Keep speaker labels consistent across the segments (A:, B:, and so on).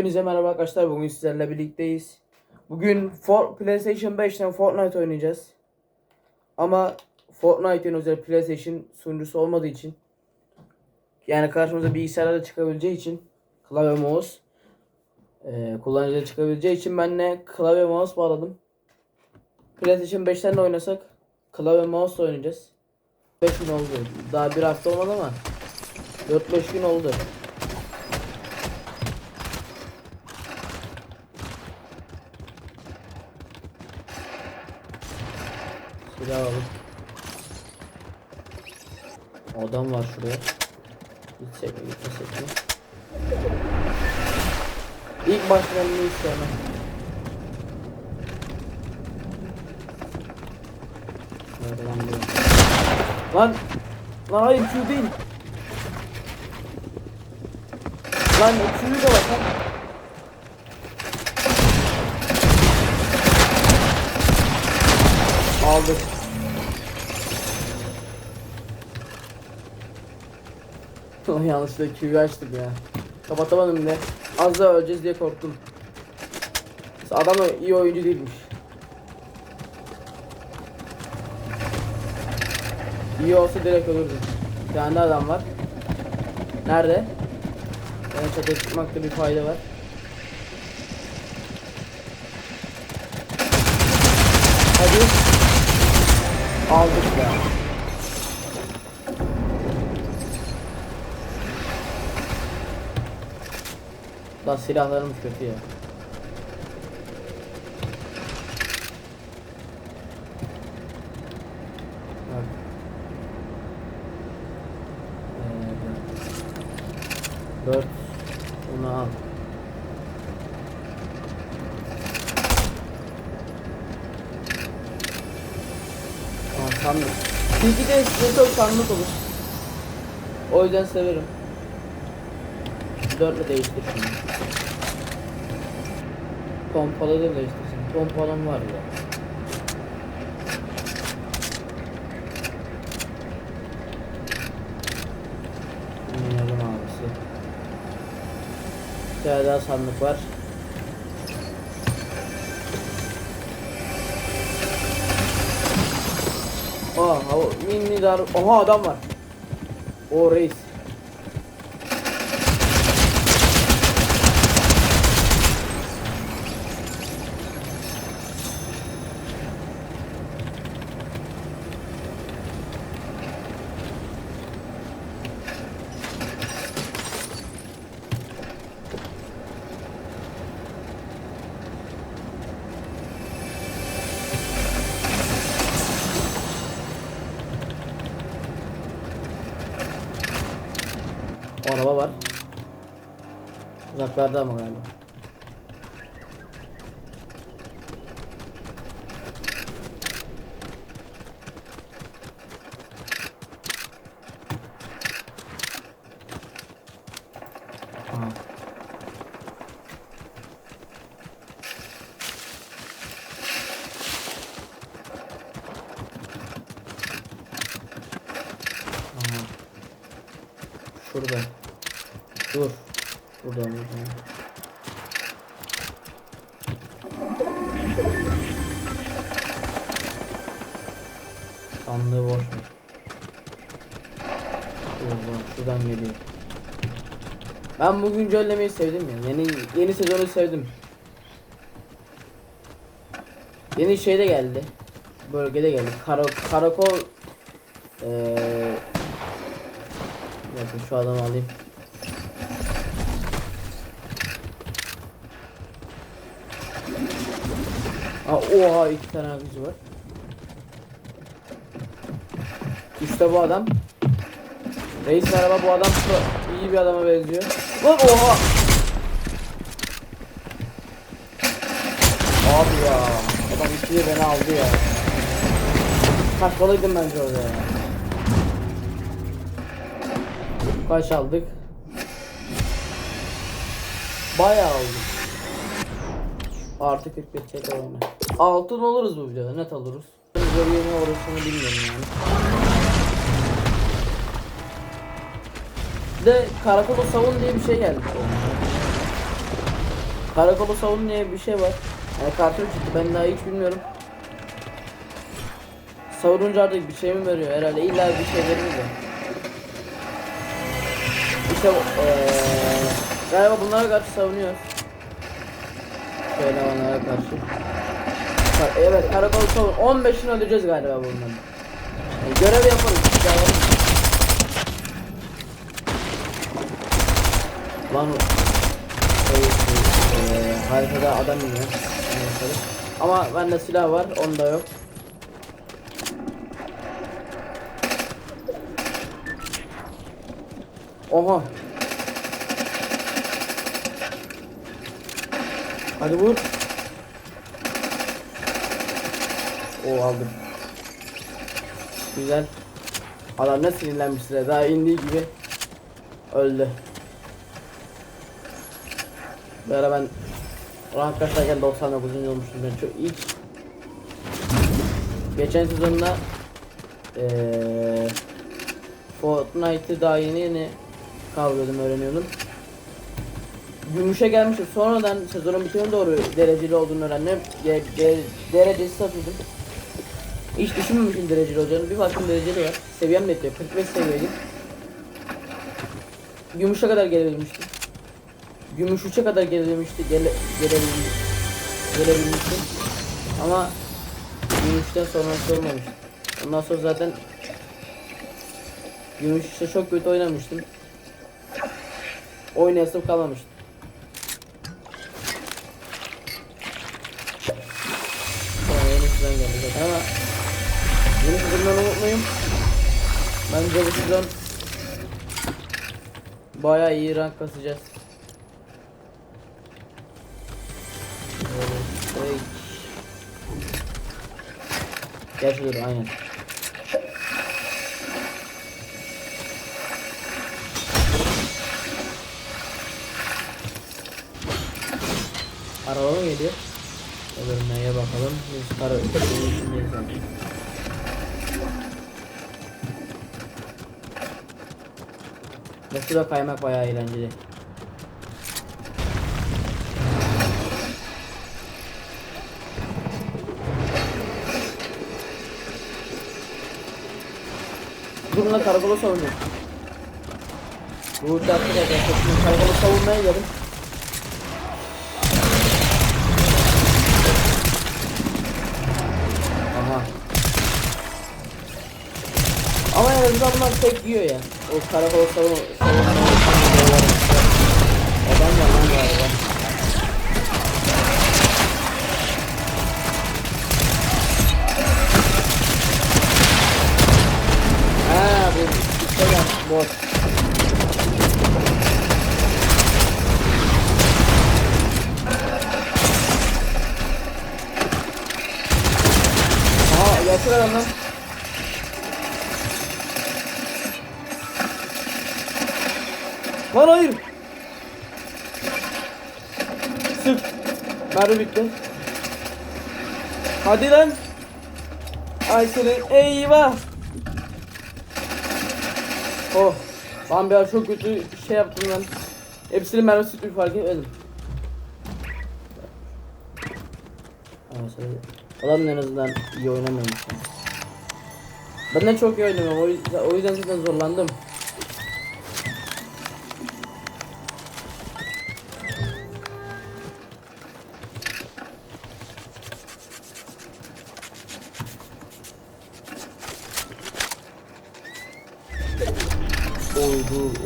A: Hepinize merhaba arkadaşlar. Bugün sizlerle birlikteyiz. Bugün For PlayStation 5'ten Fortnite oynayacağız. Ama Fortnite'in özel PlayStation sunucusu olmadığı için yani karşımıza bilgisayarda da çıkabileceği için klavye mouse e, kullanıcıda çıkabileceği için ben de klavye mouse bağladım. PlayStation 5'ten de oynasak klavye mouse oynayacağız. 5 gün oldu. Daha bir hafta olmadı ama 4-5 gün oldu. Silah alalım. Adam var şuraya. Gitsek mi gitmesek mi? İlk ne istemem. Nerede lan bu? Lan! Lan hayır Q değil. Lan Q'yu da bak lan. Aldık. Ulan yanlışlıkla Q'yu açtım ya. Kapatamadım bile. Az daha öleceğiz diye korktum. Adam da iyi oyuncu değilmiş. İyi olsa direkt ölürdü. Bir tane adam var. Nerede? Yani çatıya çıkmakta bir fayda var. Hadi. Aldık ya. Da silahlarımız kötü ya. Ee, Dört. Bunu al. Aa, sandık. Tilki de size çok sandık olur. O yüzden severim. Dörtle değiştir şimdi. Pompalı da değiştirsin. Pompalım var ya. Oynayalım abisi. Bir tane daha sandık var. Aa, hava, mini dar. Oha adam var. O reis. O araba var. Uzaklarda ama galiba. Şurada. Dur. Buradan buradan. Sandığı boş mu? Şuradan, şuradan geliyor. Ben bu güncellemeyi sevdim ya. Yeni yeni sezonu sevdim. Yeni şey de geldi. Bölgede geldi. Kara, karakol eee Bakın şu adamı alayım. Oha iki tane avcı var. İşte bu adam. Reis merhaba bu adam iyi bir adama benziyor. Lan oha. Abi ya. Adam ikili beni aldı ya. Kaçmalıydım bence orada ya. Kaç aldık? Bayağı aldık. Artı 41 çek oyunu. Altın oluruz bu videoda net oluruz. Görüyor mu orasını bilmiyorum yani. Bir de karakolu savun diye bir şey geldi. Karakolu savun diye bir şey var. Yani kartım çıktı ben daha hiç bilmiyorum. Savununca artık bir şey mi veriyor herhalde illa bir şey verir de. İşte eee galiba bunlara karşı savunuyor. Şöyle onlara karşı. Ka- Evet karakol savun. 15'ini öldüreceğiz galiba bunların. Yani görev yaparız. Yapalım. Lan şey, eee, haritada adam iniyor. Ama bende silah var, onda yok. Oha. Hadi vur. O aldım. Güzel. Adam ne sinirlenmiş size daha indiği gibi öldü. Ara ben rank kasarken 99. olmuştum ben çok ilk geçen sezonda eee Fortnite'ı daha yeni yeni kavruyordum öğreniyordum. Gümüşe gelmişim sonradan sezonun bitimine doğru dereceli olduğunu öğrendim. De, de, derecesi satıyordum. Hiç düşünmemişim dereceli olacağını. Bir baktım dereceli var. Seviyem de yetiyor. 45 seviyeydim. Gümüşe kadar gelebilmiştim. Gümüş 3'e kadar gelebilmişti. Gele, gelebilmişti. Gelebilmişti. Ama Gümüşten sonrası olmamıştı. Ondan sonra zaten Gümüş işte çok kötü oynamıştım. Oynayasım kalmamıştı. Yeni sezondan umutluyum. Bence bu sezon bayağı iyi rank kasacağız. Şey- Gerçi dur aynen. Araba mı geliyor? Görünmeye bakalım. Para içindeyiz zaten. Ve şurada kaymak bayağı eğlenceli. Durumda karakola savunuyor. Bu uçakta da şimdi karakola savunmaya geldim. Azından bunlar tek yiyor ya. O karakol savun savunma Adam var lan galiba. Ha bu işte ya bot. Aa yatır lan. Lan hayır. Sık. Mermi bitti. Hadi lan. Ay senin eyvah. Oh. Lan bir çok kötü şey yaptım lan. Hepsinin mermisi tutmuş fark etmedim. Adam en azından iyi oynamıyormuş. Ben de çok iyi oynamıyorum. O yüzden, o yüzden zaten zorlandım.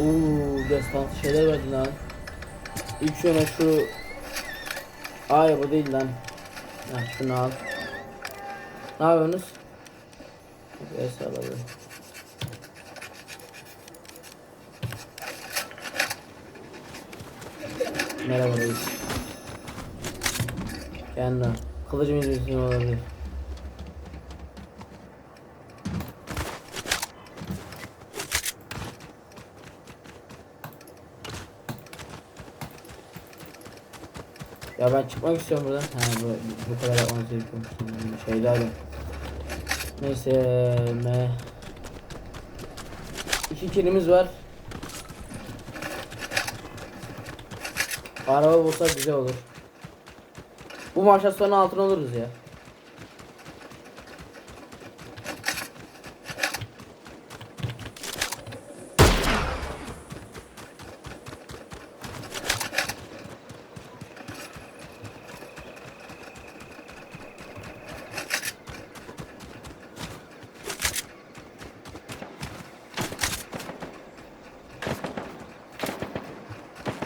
A: Uuu destansı şeyler verdi lan. İlk şöyle şu Ay bu değil lan. Ha, şunu al. Ne yapıyorsunuz? Es alalım. Merhaba reis. Kendi. Kılıcım izlesin olabilir. Ya ben çıkmak istiyorum buradan. Ha bu, bu kadar. Hmm, Şeyde alayım. Neyse me. İki kilimiz var. Araba bulsak güzel olur. Bu maçtan sonra altın oluruz ya.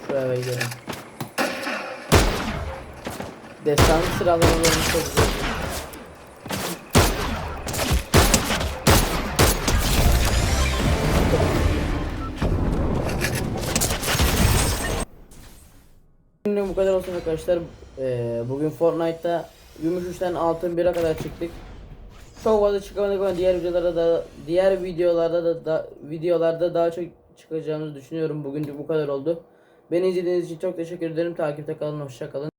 A: Şuraya gidelim. Destansı sıralamalarını çok bu kadar olsun arkadaşlar. Ee, bugün Fortnite'ta gümüş 3'ten altın 1'e kadar çıktık. Çok fazla çıkamadık ama diğer videolarda da diğer videolarda da, da videolarda daha çok çıkacağımızı düşünüyorum. Bugün de bu kadar oldu. Beni izlediğiniz için çok teşekkür ederim. Takipte kalın. Hoşça kalın.